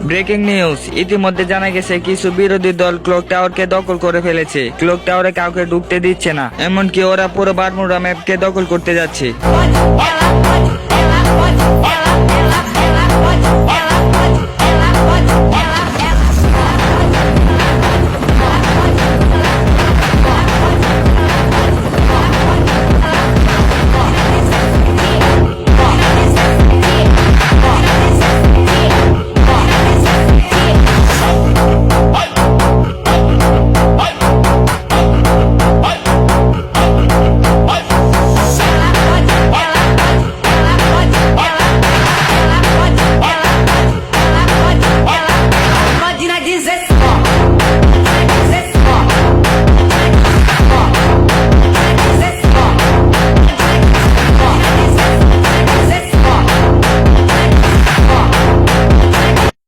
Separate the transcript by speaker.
Speaker 1: breaking news ইতিমধ্যে জানা গেছে কিছু বিরোধী দল ক্লক টাওয়ারকে দখল করে ফেলেছে ক্লক টাওয়ারে কাউকে ঢুকতে দিচ্ছে না এমনকি ওরা পুরো বারমুরা ম্যাপকে দখল করতে যাচ্ছে